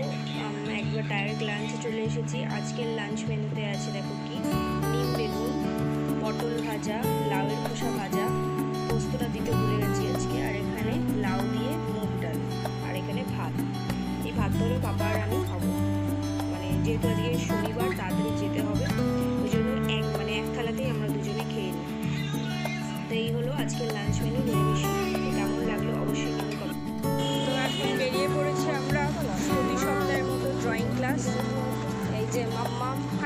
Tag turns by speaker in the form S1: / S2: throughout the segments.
S1: এবার ডাইরেক্ট লাঞ্চে চলে এসেছি। আজকের লাঞ্চ মেনুতে আছে, দেখো কি? নিম বেগুন, পটল ভাজা, লাউয়ের খোসা ভাজা। পোস্তটা দিতে ভুলে গেছি আজকে। আর এখানে লাউ দিয়ে মুগ ডাল, আর এখানে ভাত। এই ভাতটা হলো পাপা আর আমি খাব। মানে যেহেতু আজকে শনিবার, তাড়াতাড়ি যেতে হবে। ওই জন্য এক মানে এক থালাতেই আমরা দুজনে খেয়ে নিই। তো এই হলো আজকের লাঞ্চ মেনু নিরামিষ। কেমন লাগল অবশ্যই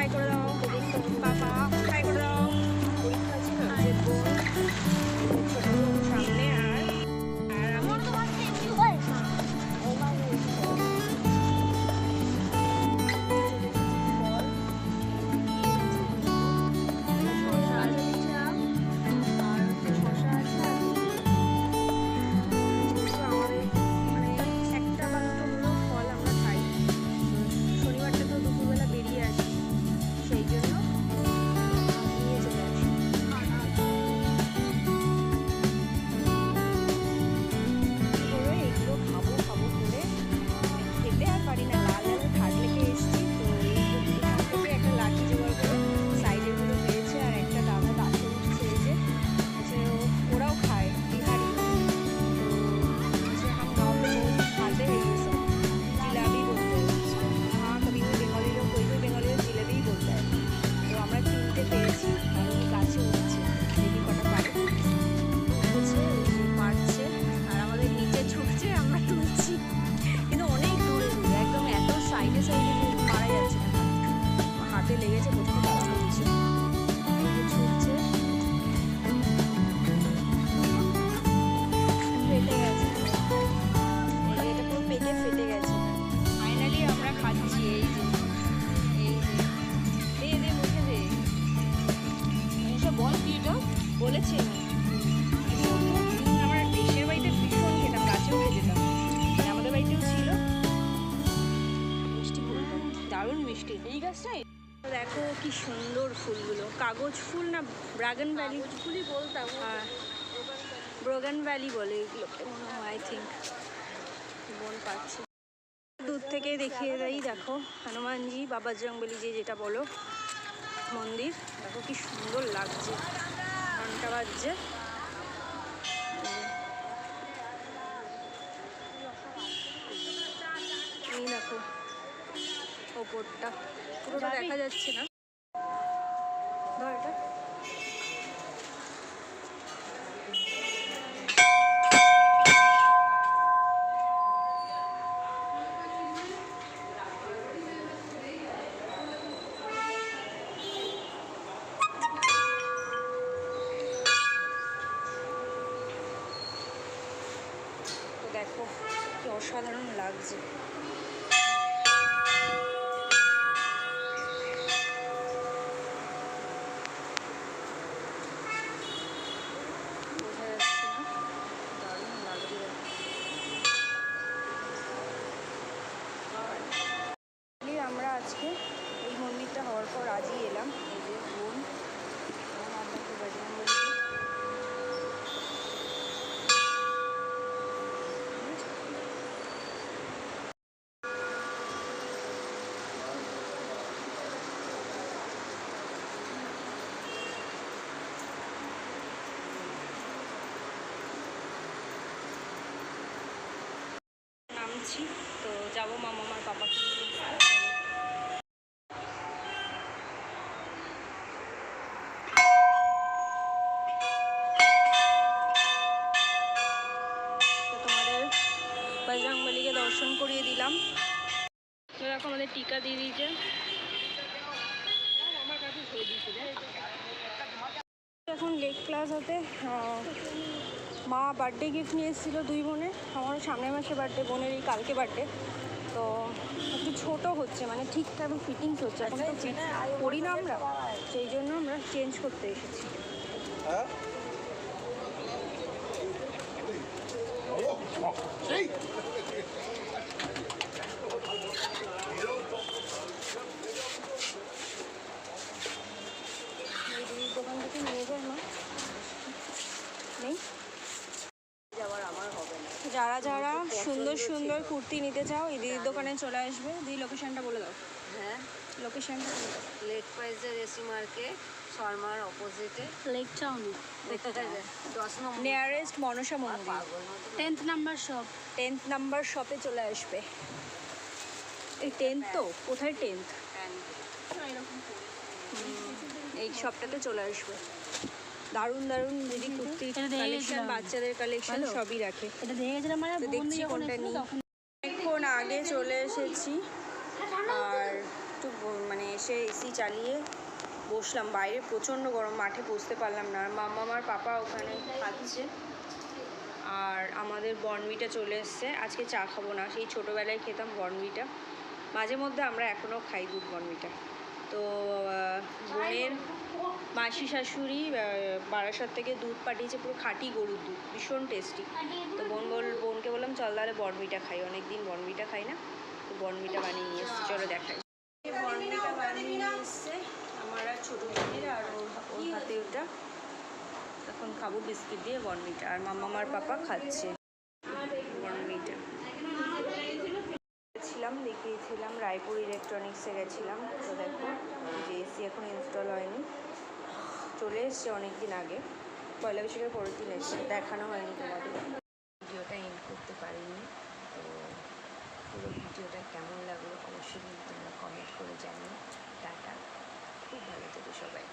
S1: হাই করে দাও। দেখো কি সুন্দর ফুলগুলো। কাগজ ফুল না ব্রাগন ভ্যালি ফুলই বলতাম। হ্যাঁ ব্রোগান ভ্যালি বলে এগুলোকে মনে হয় আই থিঙ্ক বোন পাচ্ছি। দূর থেকে দেখিয়ে দেই দেখো হনুমানজি বাবা জঙ্গলি যে যেটা বলো মন্দির। দেখো কি সুন্দর লাগছে। ঘণ্টা বাজছে। এই দেখো। ওপরটা। পুরোটা দেখা যাচ্ছে না। তো দেখো কি অসাধারণ লাগছে বোঝা যাচ্ছে না দারুণ লাগছে দেখো। আমরা আজকে এই মন্দিরটা হওয়ার পর আজই এলাম এই যে বোন বোন আপনাকে বজরঙ্গবলী নামছি তো যাব মামা, আমার পাপাকে বজরংবলীকে দর্শন করিয়ে দিলাম। দেখো আমাদের টিকা দিয়ে দিয়েছে। এখন লেক ক্লাস হতে মা বার্থডে গিফট নিয়ে এসেছিল দুই বোনের। আমারও সামনের মাসে বার্থডে বোনের এই কালকে বার্থডে তো একটু ছোট হচ্ছে মানে ঠিকঠাক ফিটিংস হচ্ছে। এখন তো করি না আমরা সেই জন্য আমরা চেঞ্জ করতে এসেছি এই দিদির দোকান থেকে নিয়ে যায় মা নেই যারা যারা সুন্দর সুন্দর কুর্তি নিতে চাও এই দিদির দোকানে চলে আসবে। দিদি লোকেশনটা বলে দাও।
S2: হ্যাঁ।
S1: লোকেশনটা বলে দাও।
S2: লেক প্রাইজের এসি মার্কেট শর্মার অপোজিটে
S3: লেক টাউনে
S2: দশ নম্বর।
S1: নিয়ারেস্ট মনসা মন্দির।
S3: Tenth number shop
S1: tenth number শপে চলে আসবে। এই টেন্থ তো? কোথায় টেন্থ এই শপটাতে চলে আসবে। দারুণ দারুণ দিদি কুর্তি কালেকশন বাচ্চাদের কালেকশন সবই রাখে।
S3: মানে
S1: দেখছি কোনটা নিই। অনেকক্ষণ আগে চলে এসেছি। আর একটু মানে এসে এসি চালিয়ে বসলাম বাইরে। প্রচণ্ড গরম মাঠে বসতে পারলাম না। আর মাম্মা আমার পাপা ওখানে খাচ্ছে। আর আমাদের বর্নভিটা চলে এসছে। আজকে চা খাব না। সেই ছোটোবেলায় খেতাম বর্নভিটা মাঝে মধ্যে আমরা এখনও খাই দুধ বর্নভিটা তো বোনের মাসি শাশুড়ি বারাসাত থেকে দুধ পাঠিয়েছে, পুরো খাঁটি গরুর দুধ, ভীষণ টেস্টি তো বোন বল, বোনকে বললাম, চল তাহলে বর্নভিটা খাই। অনেক দিন বর্নভিটা খাই না, তো বর্নভিটা বানিয়ে নিয়ে এসেছি, চলো দেখাই। বর্নভিটা বানিয়ে নিয়ে আমার আর ছোটো বোনের আর ওর হাতে ওটা। এখন খাব বিস্কিট দিয়ে বর্নভিটা আর মামা আমার পাপা খাচ্ছে। ছিলাম দেখিয়েছিলাম রায়পুর ইলেকট্রনিক্সে গেছিলাম। তো দেখো যে এসি এখন ইনস্টল হয়নি। চলে এসছে অনেক দিন আগে। পয়লা বৈশাখের পরের দিন এসছে। দেখানো হয়নি তোমাদের। ভিডিওটা এন্ড করতে পারিনি। তো পুরো ভিডিওটা কেমন লাগল অবশ্যই কিন্তু তোমরা কমেন্ট করে জানিও। টাটা। খুব ভালো থেকো সবাই।